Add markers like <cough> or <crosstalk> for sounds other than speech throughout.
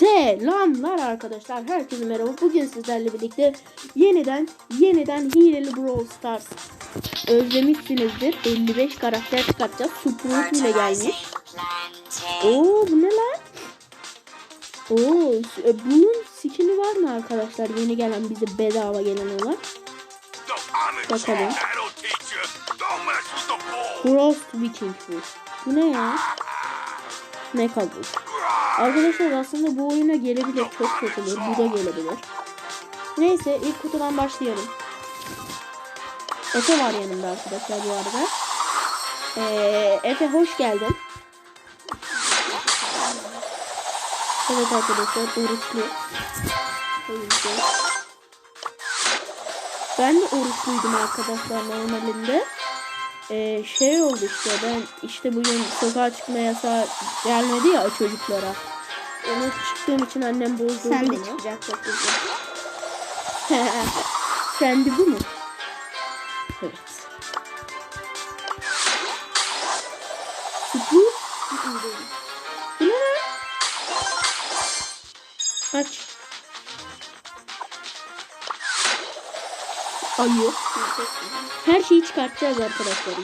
Selamlar arkadaşlar. Herkese merhaba. Bugün sizlerle birlikte yeniden yeniden hileli Brawl Stars özlemişsinizdir. 55 karakter çıkartacağız. Supreme ile gelmiş. Oo bu ne lan? Oo e, bunun skini var mı arkadaşlar? Yeni gelen bize bedava gelen olan. Bakalım. Frost Viking bu. Bu ne ya? Ne kabul? Arkadaşlar aslında bu oyuna gelebilir. Çok olur. Bu da gelebilir. Neyse ilk kutudan başlayalım. Efe var yanımda arkadaşlar bu arada. Ee, Efe hoş geldin. Evet arkadaşlar oruçlu. Ben de oruçluydum arkadaşlar normalinde. Ee, şey oldu işte ben işte bugün sokağa çıkma yasağı gelmedi ya çocuklara. Onu çıktığım için annem bozdurdu Sen de çıkacak <laughs> de bu mu? Evet. Bu? Bu ne lan? Aç. Ayı. Her şeyi çıkartacağız arkadaşlar.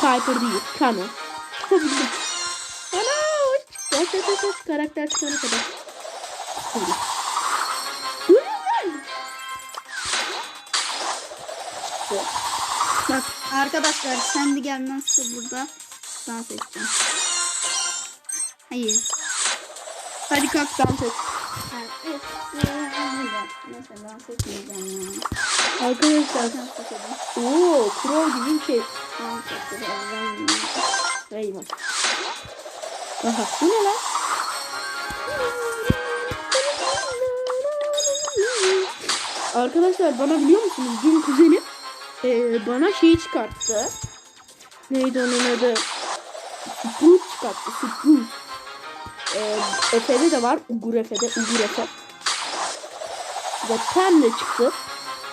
Piper değil. Kano. Ana! Aç aç aç aç. Karakter çıkana kadar. Bak arkadaşlar sen de gelmezse burada dans edeceğim. Hayır. Hadi kalk dans et. Neyse dans etmeyeceğim ya. Arkadaşlar. Dans edelim. Oo, Crow gibi bir şey. Dans edelim. Eyvah. Aha bu ne lan? Arkadaşlar bana biliyor musunuz? Dün kuzenim eee, bana şeyi çıkarttı. Neydi onun adı? Sprout çıkarttı. Sprout. Eee Efe'de de var. Ugur Efe'de. Ugur Efe. Ve Pem de çıktı.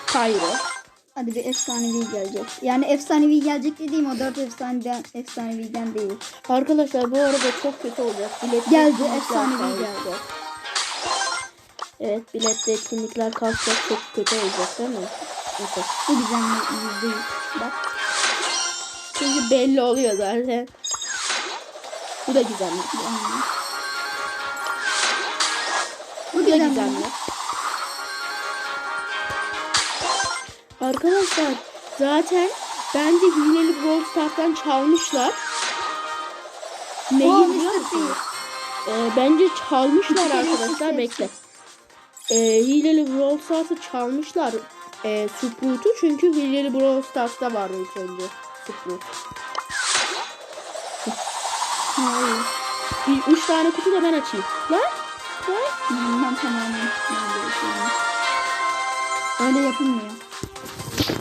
Pyro. Hadi bir efsanevi gelecek. Yani efsanevi gelecek dediğim o dört efsaneden efsaneviden değil. Arkadaşlar bu arada çok kötü olacak. Bilet Geldi, efsanevi geldi. Evet bilette etkinlikler kalkacak çok kötü olacak değil mi? Evet. Bu güzel yüzde yüz. Bak. Çünkü belli oluyor zaten. Bu da gizemli. yani. Bu da güzel. Arkadaşlar zaten bence hileli Brawl Stars'tan çalmışlar. Neyi biliyor musunuz? Ee, bence çalmışlar arkadaşlar. Bekle. Ee, hileli Brawl Stars'ı çalmışlar. Ee, Sprout'u çünkü hileli Brawl Stars'ta vardı ilk önce. Sprout. Hayır. Bir, üç tane kutu da ben açayım. Lan? Lan? Bilmem tamamen. Öyle yapılmıyor.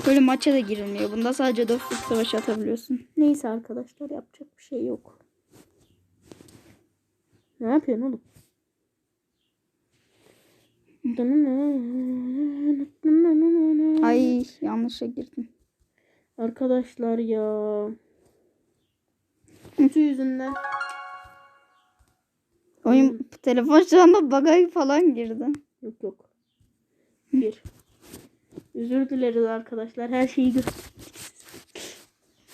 Böyle maça da girilmiyor. Bunda sadece dostluk savaşı atabiliyorsun. Neyse arkadaşlar yapacak bir şey yok. Ne yapıyorsun oğlum? Ay yanlışa girdim. Arkadaşlar ya. Kutu yüzünden. Oyun telefon şu anda bagaj falan girdi. Yok yok. Bir. Özür dileriz arkadaşlar. Her şeyi gösterdik.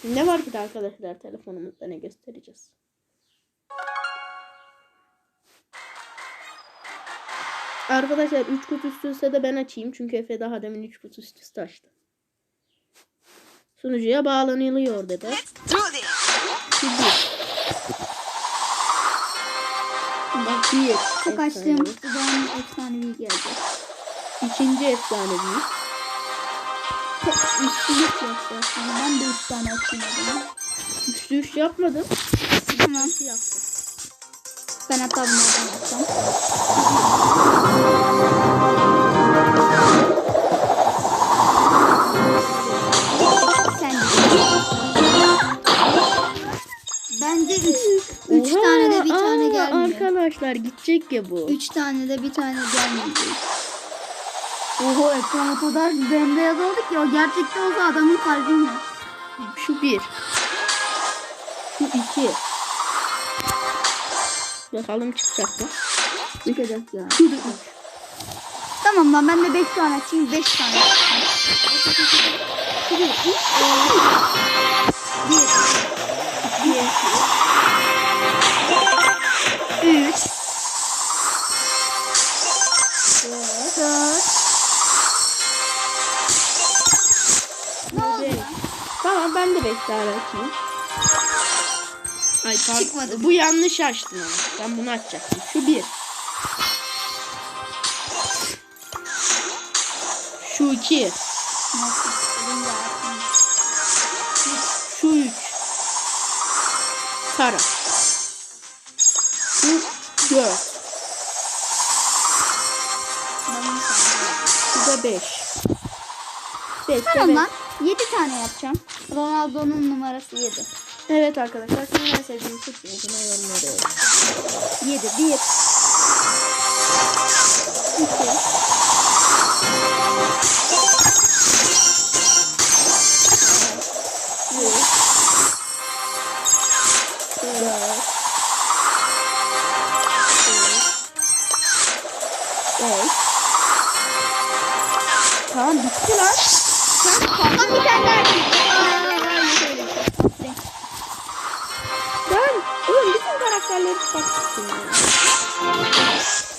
Ne var ki de arkadaşlar telefonumuzda ne göstereceğiz? Arkadaşlar 3 kutu üst üste de ben açayım. Çünkü Efe daha demin 3 kutu üst üste açtı. Sunucuya bağlanılıyor dedi. Bir. Bak bir. Çok açtığım kutudan efsanevi gelecek. İkinci efsanevi. Üçlülük yaptı aslında. Ben de üç tane açayım o zaman. Üçlü üç yapmadım. Tamam. Yaptım. Ben hatta bunlardan açsam. Sen de. Bence üç. Üç Oha, tane de bir tane aa, gelmiyor. Arkadaşlar gidecek ya bu. Üç tane de bir tane gelmeyecek. Oho ekran o kadar bembeyaz oldu ki o gerçekte olsa adamın kalbine. Şu bir. Şu iki. Bakalım çıkacak mı? Çıkacak ya. Şu da üç. Tamam lan ben de 5 tane açayım 5 tane. Üç. Bir. Bir. 3 ben de beş tane açayım. Ay pardon. Çıkmadı. Bu yanlış açtın ama. Ben bunu açacaktım. Şu bir. Şu iki. Şu üç. Kara. Şu dört. Şu da beş. Beş Tamam lan 7 tane yapacağım. Ronaldo'nun numarası 7. Evet arkadaşlar sizin en sevdiğiniz futbolcuna yorumluyorum. 7 1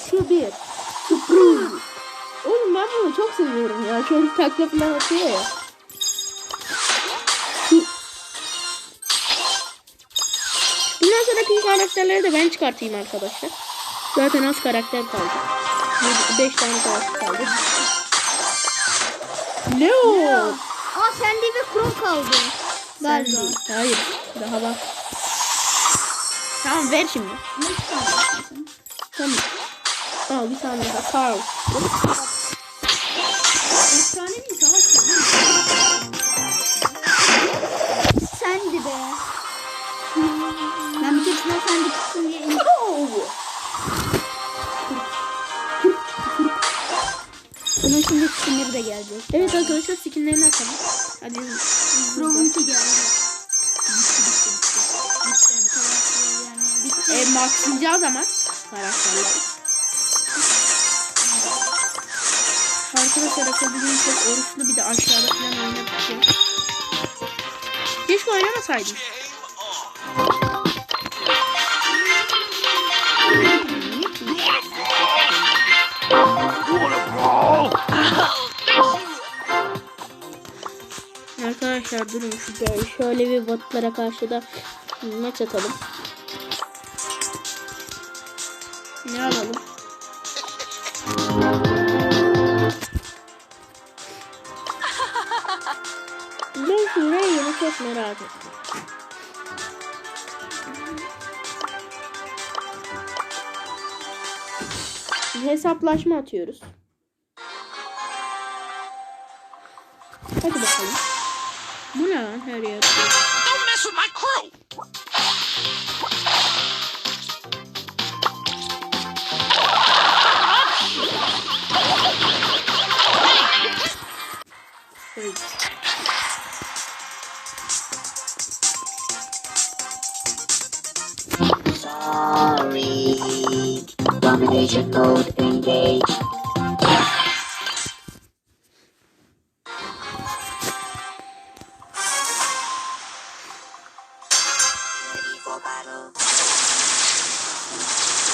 Şu bir. Supreme. Oğlum ben bunu çok seviyorum ya. Şöyle takla falan atıyor ya. Bundan sonraki karakterleri de ben çıkartayım arkadaşlar. Zaten az karakter kaldı. 5 tane karakter kaldı. Leo. Aa sende bir krom kaldı. Galiba. Hayır. Daha var. Tamam ver şimdi. Ne çıkartıyorsun Tamam. Al bir tane daha. Carl. Efsane bir savaş. Sendi be. Ben bir keresinde sendi çıksın diye in- Bunun şimdi skinleri de gelecek. Evet arkadaşlar skinlerini açalım. Hadi. Krom'unki geldi. Maxlayacağız ama karakterleri. Arkadaşlar çok oruçlu bir de aşağıda falan ya. Keşke oynamasaydım. Arkadaşlar durun şöyle, şöyle bir botlara karşı da maç atalım. Ne alalım? Ben şu rengini çok merak ettim. Hesaplaşma atıyoruz. Hadi bakalım. Bu ne lan her yer? Don't mess with my crew! major golden day.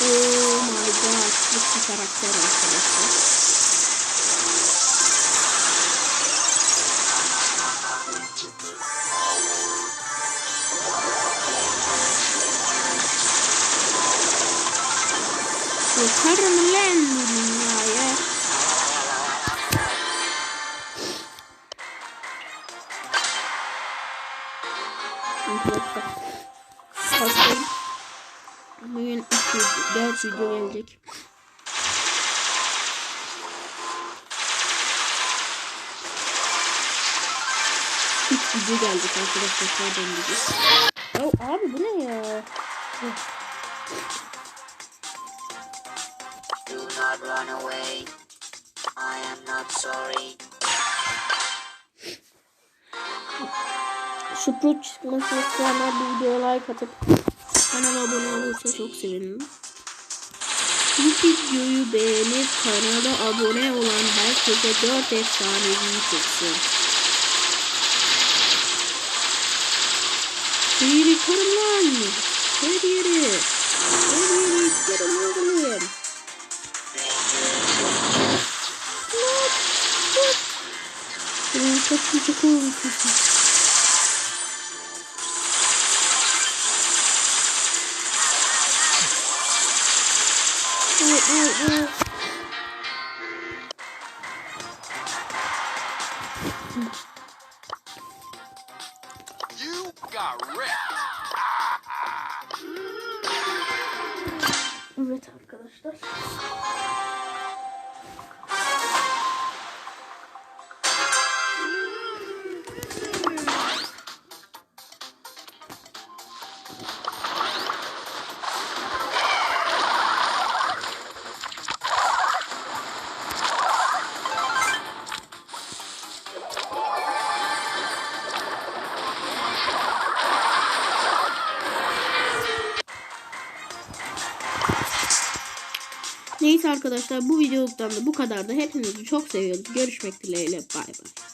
Oh my god, this is karakter arkadaşlar. Yakarım lan dünyaya. Hastayım. Bugün 4 video gelecek. Üç video gelecek arkadaşlar. Pardon video. Ya abi bu ne ya? Run away. I am not sorry. Sprut çıkması isteyenler bu videoya like atıp kanala abone olursa çok sevinirim. Bu videoyu beğenip kanala abone olan herkese 4 efsanevi çıksın. Her yeri yıkarım lan. Her yeri. Her yeri oğlum. Ay ay ay. You got wrecked. Evet arkadaşlar. Arkadaşlar bu videoluktan da bu kadardı. Hepinizi çok seviyoruz. Görüşmek dileğiyle. Bay bay.